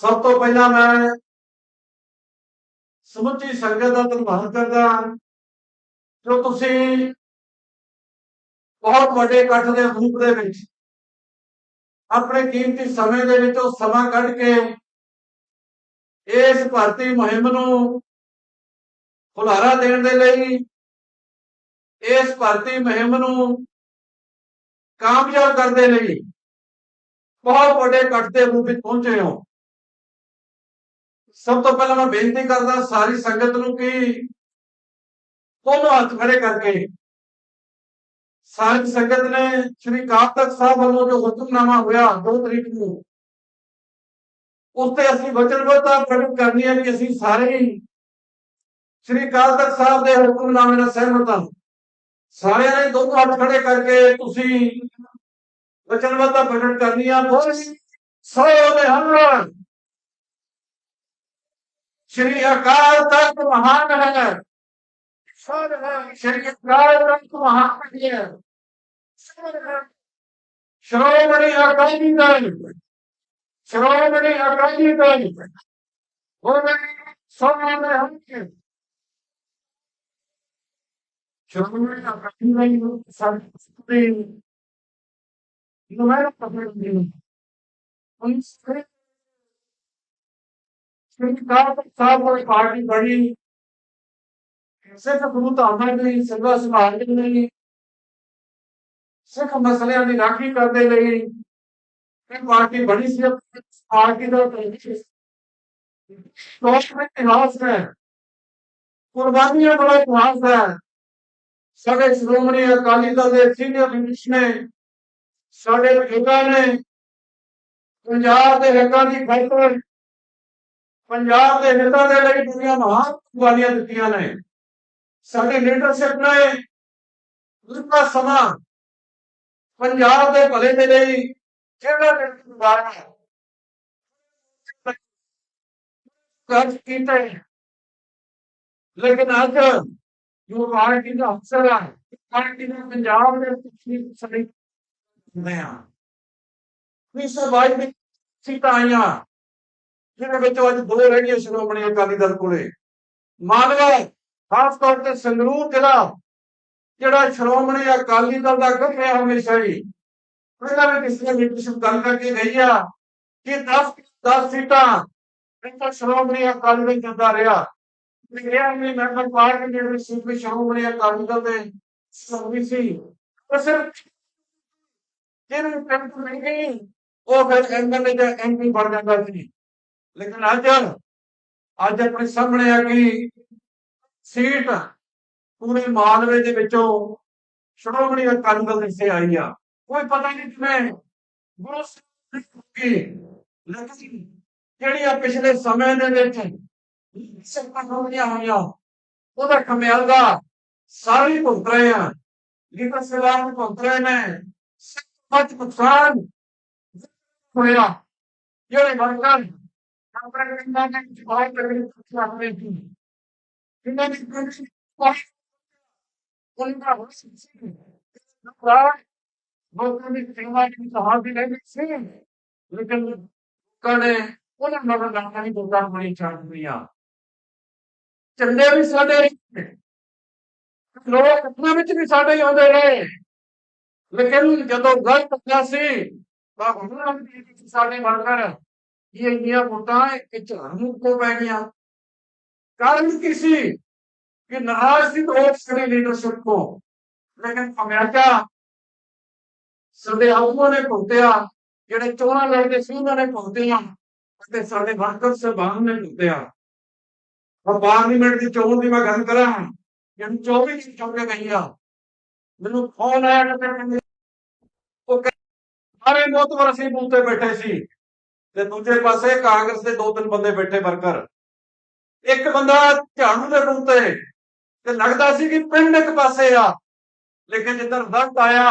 ਸਭ ਤੋਂ ਪਹਿਲਾਂ ਮੈਂ ਸਮੁੱਚੀ ਸੰਗਤ ਦਾ ਧੰਨਵਾਦ ਕਰਦਾ ਜੋ ਤੁਸੀਂ ਬਹੁਤ ਵੱਡੇ ਇਕੱਠ ਦੇ ਰੂਪ ਦੇ ਵਿੱਚ ਆਪਣੇ ਕੀਮਤੀ ਸਮੇਂ ਦੇ ਵਿੱਚ ਉਹ ਸਮਾਂ ਕੱਢ ਕੇ ਇਸ ਭਰਤੀ ਮੁਹਿੰਮ ਨੂੰ ਹੁਲਾਰਾ ਦੇਣ ਦੇ ਲਈ ਇਸ ਭਰਤੀ ਮੁਹਿੰਮ ਨੂੰ ਕਾਮਯਾਬ ਕਰਨ ਦੇ ਲਈ ਬਹੁਤ ਵੱਡੇ ਇਕੱਠ ਦੇ ਰੂਪ ਵਿੱਚ ਪਹੁੰਚੇ ਹੋ। ਸਭ ਤੋਂ ਪਹਿਲਾਂ ਮੈਂ ਬੇਨਤੀ ਕਰਦਾ ਸਾਰੀ ਸੰਗਤ ਨੂੰ ਕਿ ਦੋਨੋਂ ਹੱਥ ਖੜੇ ਕਰਕੇ ਸਾਰੀ ਸੰਗਤ ਨੇ ਸ਼੍ਰੀ ਕਾਲ ਤਖਤ ਸਾਹਿਬ ਵੱਲੋਂ ਜੋ ਹੁਕਮਨਾਮਾ ਹੋਇਆ 2 ਤਰੀਕ ਨੂੰ ਉਸ ਤੇ ਅਸੀਂ ਵਚਨਬੱਧਤਾ ਪ੍ਰਗਟ ਕਰਨੀ ਹੈ ਕਿ ਅਸੀਂ ਸਾਰੇ ਹੀ ਸ਼੍ਰੀ ਕਾਲ ਤਖਤ ਸਾਹਿਬ ਦੇ ਹੁਕਮਨਾਮੇ ਨਾਲ ਸਹਿਮਤ ਹਾਂ। ਸਾਰਿਆਂ ਨੇ ਦੋਨੋਂ ਹੱਥ ਖੜੇ ਕਰਕੇ ਤੁਸੀਂ ਵਚਨਬੱਧਤਾ ਪ੍ਰਗਟ ਕਰਨੀ ਆ। ਬੋਲ ਸੋ ਦੇ ਹਮਨ ਸ਼੍ਰੀ ਅਕਾਲ ਤਖਤ ਮਹਾਨ ਹੈ। ਸ਼੍ਰੀ ਅਕਾਲ ਤਖਤ ਮਹਾਨ ਹੈ ਸ਼੍ਰੋਮਣੀ ਅਕਾਲੀ ਦਲ। ਸ਼੍ਰੋਮਣੀ ਅਕਾਲੀ ਦਲ। ਗੁਰਮਣੀ ਸੋਨਾ ਦੇ ਹੰਕ ਸ਼੍ਰੋਮਣੀ ਅਕਾਲੀ ਦਲ ਨੂੰ ਸਾਡੇ ਨੂੰ ਮੈਂ ਪਕੜ ਲਈ ਉਹ ਇਸ ਤਰ੍ਹਾਂ ਸਾਹਿਬ ਕੋਈ ਪਾਰਟੀ ਬਣੀ ਸਿੱਖ ਗੁਰੂ ਧਾਮਾਂ ਦੀ ਸੇਵਾ ਸੰਭਾਲ ਲਈ, ਸਿੱਖ ਮਸਲਿਆਂ ਦੀ ਰਾਖੀ ਕਰਦੇ ਲਈ ਇਹ ਪਾਰਟੀ ਬਣੀ ਸੀ। ਪਾਰਟੀ ਦਾ ਸੋਚ ਵਿੱਚ ਇਤਿਹਾਸ ਹੈ। ਕੁਰਬਾਨੀਆਂ ਦਾ ਇਤਿਹਾਸ ਹੈ। ਸਾਡੇ ਸ਼੍ਰੋਮਣੀ ਅਕਾਲੀ ਦਲ ਦੇ ਸੀਨੀਅਰ ਲੀਡਰਸ ਨੇ, ਸਾਡੇ ਬਜ਼ੁਰਗਾਂ ਪੰਜਾਬ ਦੇ ਹੱਕਾਂ ਦੀ ਖਾਤਰ ਪੰਜਾਬ ਦੇ ਹਿੱਤਾਂ ਦੇ ਲਈ ਦੁਨੀਆ ਮਹਾਨ ਕੁਰਬਾਨੀਆਂ ਦਿੱਤੀਆਂ ਨੇ। ਸਾਡੀ ਲੀਡਰਸ਼ਿਪ ਨੇ ਲੰਬਾ ਸਮਾਂ। ਪੰਜਾਬ ਦੇ ਭਲੇ ਦੇ ਲਈ ਜਿਹੜਾ ਨਿਰਵਾਣਾ ਕਰ ਕੀਤਾ। ਲੇਕਿਨ ਅੱਜ ਜੋ ਪਾਰਟੀ ਦਾ ਅਫਸਰ ਹੈ, ਪਾਰਟੀ ਦਾ ਪੰਜਾਬ ਦੇ ਪਿਛਲੀ ਸੜੀ ਨੇ ਆ ਇਸ ਬਾਈ ਵਿੱਚ ਸੀਟਾਂ ਆਈਆਂ। ਜਿਹਦੇ ਵਿੱਚੋਂ ਅੱਜ ਦੋ ਰਹਿ ਗਈਆਂ ਸ਼੍ਰੋਮਣੀ ਅਕਾਲੀ ਦਲ ਕੋਲੇ। ਮਾਲਵਾ ਖਾਸ ਤੌਰ ਤੇ ਸੰਗਰੂਰ ਜ਼ਿਲ੍ਹਾ, ਜਿਹੜਾ ਸ਼੍ਰੋਮਣੀ ਅਕਾਲੀ ਦਲ ਦਾ ਗਠ ਹਮੇਸ਼ਾ ਹੀ। ਪਹਿਲਾਂ ਵੀ ਕਿਸੇ ਨੇ ਲੀਡਰਸ਼ਿਪ ਗੱਲ ਕਰਕੇ ਗਈ ਆ ਕਿ 10 10 ਸੀਟਾਂ ਇੱਥੇ ਸ਼੍ਰੋਮਣੀ ਅਕਾਲੀ ਦਲ ਜਿੱਦਾ ਰਿਹਾ। ਮੇਰਾ ਵੀ ਮੈਂਬਰ ਪਾਰਟੀ ਲੀਡਰਸ਼ਿਪ ਵਿੱਚ ਸ਼੍ਰੋਮਣੀ ਅਕਾਲੀ ਦਲ ਦੇ ਸੰਗੀ ਸੀ ਪਰ ਸਿਰਫ ਜਿਹਨੂੰ ਪੈਂਟ ਮਿਲ ਗਈ ਉਹ ਫਿਰ ਐਮਐਲਏ ਜਾਂ ਐਮਪੀ ਬਣ ਜਾਂਦਾ ਸੀ। ਲੇਕਿਨ ਅੱਜ ਅੱਜ ਆਪਣੇ ਸਾਹਮਣੇ ਆ ਗਈ ਸੀਟ ਪੂਰੇ ਮਾਲਵੇ ਦੇ ਵਿੱਚੋਂ ਸ਼੍ਰੋਮਣੀ ਅਕਾਲੀ ਦਲ ਦੇ ਆਈ ਆ। ਕੋਈ ਪਤਾ ਨਹੀਂ ਕਿਵੇਂ ਗੁਰੂ ਕੀ ਲੇਕਿਨ ਜਿਹੜੀਆਂ ਪਿਛਲੇ ਸਮੇਂ ਦੇ ਵਿੱਚ ਸਿੱਖਾਂ ਹੋਈਆਂ ਹੋਈਆਂ ਉਹਦਾ ਖਮਿਆਜ਼ਾ ਸਾਰੇ ਭੁਗਤ ਰਹੇ ਆ। ਲੀਡਰ ਸਲਾਮ ਭੁਗਤ ਰਹੇ ਨੇ ਸੱਚ ਨੁਕਸਾਨ ਹੋਇਆ। ਜਿਹੜੇ ਵਰਕਰ ਆਪਣੇ ਪਿੰਡਾਂ ਦੇ ਵਿੱਚ ਬਾਹਰ ਕਰਦੇ ਸਕਦੇ ਸੀ ਇਹਨਾਂ ਦੀ ਉਹਨਾਂ ਹੋ ਸੀ ਨਹੀਂ ਬੋਲਦਾ ਬੜੀ ਚਾਹਤੀਆਂ ਚੱਲੇ ਵੀ ਸਾਡੇ ਲੋਕ ਆਪਣੇ ਵਿੱਚ ਵੀ ਸਾਡੇ ਹੀ ਆਉਂਦੇ ਰਹੇ। ਲੇਕਿਨ ਜਦੋਂ ਗਲਤ ਹੁੰਦਾ ਸੀ, ਤਾਂ ਹੁਣ ਸਾਡੇ ਵਰਕਰ ਇਹ ਇੰਨੀਆਂ ਵੋਟਾਂ ਇਹ ਝਾੜੂ ਕੋ ਪੈ ਗਿਆ ਕਾਰਨ ਕੀ ਸੀ? ਕਿ ਨਾਰਾਜ਼ ਸੀ ਲੋਕ ਸਾਡੀ ਲੀਡਰਸ਼ਿਪ ਕੋ ਲੇਕਿਨ ਅਮਰੀਕਾ ਸਾਡੇ ਆਗੂਆਂ ਨੇ ਭੁਗਤਿਆ ਜਿਹੜੇ ਚੋਣਾਂ ਲੜਦੇ ਸੀ ਉਹਨਾਂ ਨੇ ਭੁਗਤਿਆ ਅਤੇ ਸਾਡੇ ਵਰਕਰ ਸਭਾਨ ਨੇ ਭੁਗਤਿਆ ਹੁਣ ਪਾਰਲੀਮੈਂਟ ਦੀ ਚੋਣ ਦੀ ਮੈਂ ਗੱਲ ਕਰਾਂ ਜਿਹੜੀ 24 ਦੀ ਚੁੱਕ ਗਈ ਆ ਮੈਨੂੰ ਫੋਨ ਆਇਆ ਕਿ ਕਹਿੰਦੇ ਉਹ ਸਾਰੇ ਮੋਤਵਰ ਅਸੀਂ ਬੂਥ ਤੇ ਬੈਠੇ ਸੀ। ਤੇ ਦੂਜੇ ਪਾਸੇ ਕਾਂਗਰਸ ਦੇ ਦੋ ਤਿੰਨ ਬੰਦੇ ਬੈਠੇ ਵਰਕਰ। ਇੱਕ ਬੰਦਾ ਝਾੜੂ ਦੇ ਬੂਥ ਤੇ ਤੇ ਲੱਗਦਾ ਸੀ ਕਿ ਪਿੰਡ ਇੱਕ ਪਾਸੇ ਆ, ਲੇਕਿਨ ਜਿੱਦਾਂ ਰਿਜ਼ਲਟ ਆਇਆ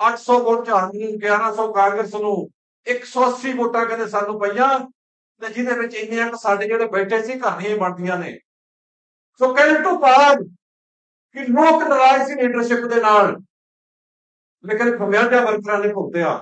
800 ਵੋਟ ਝਾੜੂ ਨੂੰ 1100 ਕਾਂਗਰਸ ਨੂੰ 180 ਵੋਟਾਂ ਕਹਿੰਦੇ ਸਾਨੂੰ ਪਈਆਂ, ਤੇ ਜਿਹਦੇ ਵਿੱਚ ਇੰਨੇ ਕੁ ਸਾਡੇ ਜਿਹੜੇ ਬੈਠੇ ਸੀ ਘਰ ਬਣਦੀਆਂ ਨੇ। ਸੋ ਕਹਿੰਦੇ ਤੋਂ ਬਾਅਦ ਕਿ ਲੋਕ ਨਾਰਾਜ਼ ਸੀ ਲੀਡਰਸ਼ਿਪ ਦੇ ਨਾਲ, ਲੇਕਿਨ ਖਮਿਆਜਾ ਵਰਕਰਾਂ ਨੇ ਭੁਗਤਿਆ